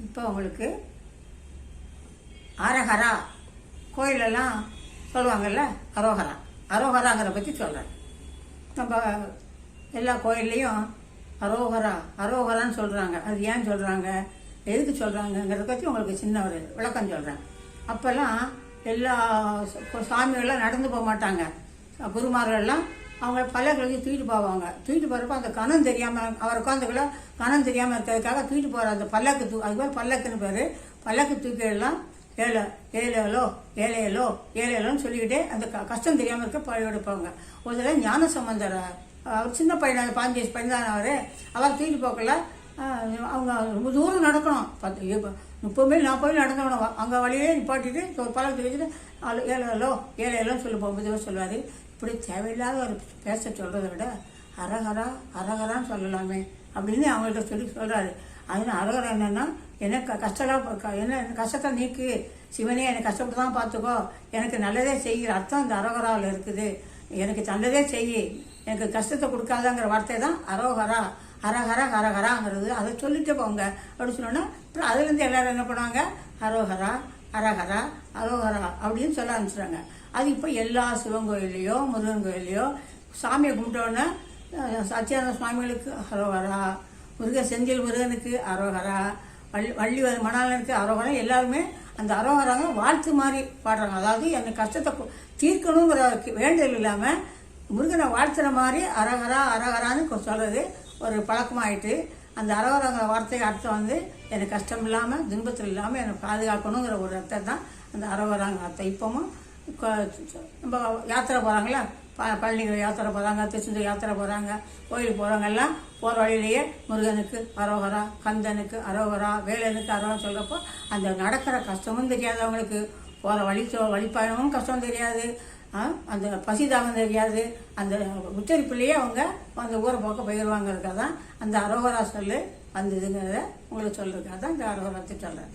இப்போ உங்களுக்கு அரஹரா கோயிலெல்லாம் சொல்லுவாங்கல்ல அரோஹரா. அரோஹராங்கிறத பற்றி சொல்கிறேன் நம்ம எல்லா கோயில்லையும் அரோஹரா அரோகரான்னு சொல்கிறாங்க அது ஏன் சொல்கிறாங்க எதுக்கு சொல்கிறாங்கங்கிறத பற்றி உங்களுக்கு சின்ன ஒரு விளக்கம் சொல்கிறேன் அப்போல்லாம் எல்லா சாமிகள்லாம் நடந்து போக மாட்டாங்க. குருமார்கள்லாம் அவங்க பல்லக்கிழக்கு தூக்கிட்டு போவாங்க. தூக்கிட்டு போகிறப்ப அந்த கணம் தெரியாமல் அவர் உட்காந்துக்குள்ள கணம் தெரியாமல் இருக்கிறதுக்காக தூக்கிட்டு போகிற அந்த பல்லக்கு தூ அது மாதிரி பல்லக்குன்னு பேர். பல்லக்கு தூக்கிடலாம் ஏழை ஏழையலோ ஏழையலோ ஏழையலோன்னு சொல்லிக்கிட்டே அந்த க- கஷ்டம் தெரியாமல் இருக்க பழைய எடுப்பாங்க ஒரு தடவை ஞான சம்பந்தர் அவர் சின்ன பையன் பாஞ்சு பையன் தான் அவர் அவர் தூக்கிட்டு போக்கல அவங்க ரொம்ப தூரம் நடக்கணும். பத்து இப்போ முப்பது மைல் நாற்பது மைல் நடந்தவனும் அங்கே வழியே நிப்பாட்டிட்டு ஒரு பழத்தை வச்சுட்டு ஆளு ஏழை ஏழோ ஏழை ஏழோன்னு சொல்லி போகும்போது சொல்லுவார். இப்படி தேவையில்லாத ஒரு பேச சொல்கிறத விட அரகரா அரகரான்னு சொல்லலாமே அப்படின்னு அவங்கள்ட்ட சொல்லி சொல்கிறாரு அதனால் அரகரா என்னென்னா எனக்கு கஷ்டம் என்ன கஷ்டத்தை நீக்கு. சிவனே எனக்கு கஷ்டப்பட்டு தான் பார்த்துக்கோ எனக்கு நல்லதே செய்கிற அர்த்தம் இந்த அரோகராவில் இருக்குது. எனக்கு நல்லதே செய் எனக்கு கஷ்டத்தை கொடுக்காதங்கிற வார்த்தை தான் அரோகரா. ஹரஹர ஹரஹராங்கிறது அதை சொல்லிட்டு போங்க. அப்படின்னு சொன்னோன்னா அப்புறம் அதுலேருந்து எல்லாரும் என்ன பண்ணுவாங்க? அரோகரா ஹரஹரா அரோகரா அப்படின்னு சொல்ல ஆரம்பிச்சிட்டாங்க அது இப்போ எல்லா சிவன் கோயில்லையோ முருகன் கோயில்லையோ சாமியை கும்பிட்டோன்னே அஹ், சத்யானந்த சுவாமிகளுக்கு அரோகரா முருக செந்தில் முருகனுக்கு அரோகரா வள்ளி வள்ளி மணாலனுக்கு அரோகரா எல்லாருமே அந்த அரோகராங்க வாழ்த்து மாதிரி பாடுறாங்க. அதாவது அந்த கஷ்டத்தை தீர்க்கணுங்கிற வேண்டுதல் இல்லாமல் முருகனை வாழ்த்துற மாதிரி அரகரா அரகரான்னு கொ- ஒரு பழக்கமாயிட்டு அந்த அரகரங்கிற வார்த்தைக்கு அர்த்தம் வந்து எனக்கு கஷ்டம் இல்லாமல் துன்பத்தில் இல்லாமல் என்னை பாதுகாக்கணுங்கிற ஒரு அர்த்தம் தான் அந்த அறவரங்க அர்த்தம் இப்போவும் நம்ம யாத்திரை போகிறாங்களா ப பழனிகள் யாத்திரை போகிறாங்க திருச்செந்தூர் யாத்திரை போகிறாங்க கோயிலுக்கு போகிறவங்க எல்லாம் போகிற வழியிலேயே முருகனுக்கு அரோகரா கந்தனுக்கு அரோகரா வேலனுக்கு அரோகரா சொல்கிறப்போ அந்த நடக்கிற கஷ்டமும் தெரியாது அவங்களுக்கு. போகிற வழி சொ- வழிப்பயணமும் கஷ்டம் தெரியாது. அந்த பசி பசிதாகம் தெரியாது அந்த உச்சரிப்புலேயே அவங்க அந்த ஊரை போக்க போயிடுவாங்கிறதுக்காக தான் அந்த அரோகரா சொல்லு வந்ததுங்கிறத உங்களுக்கு சொல்றதுக்காக தான் இந்த அரோகராத்தை சொல்கிறேன்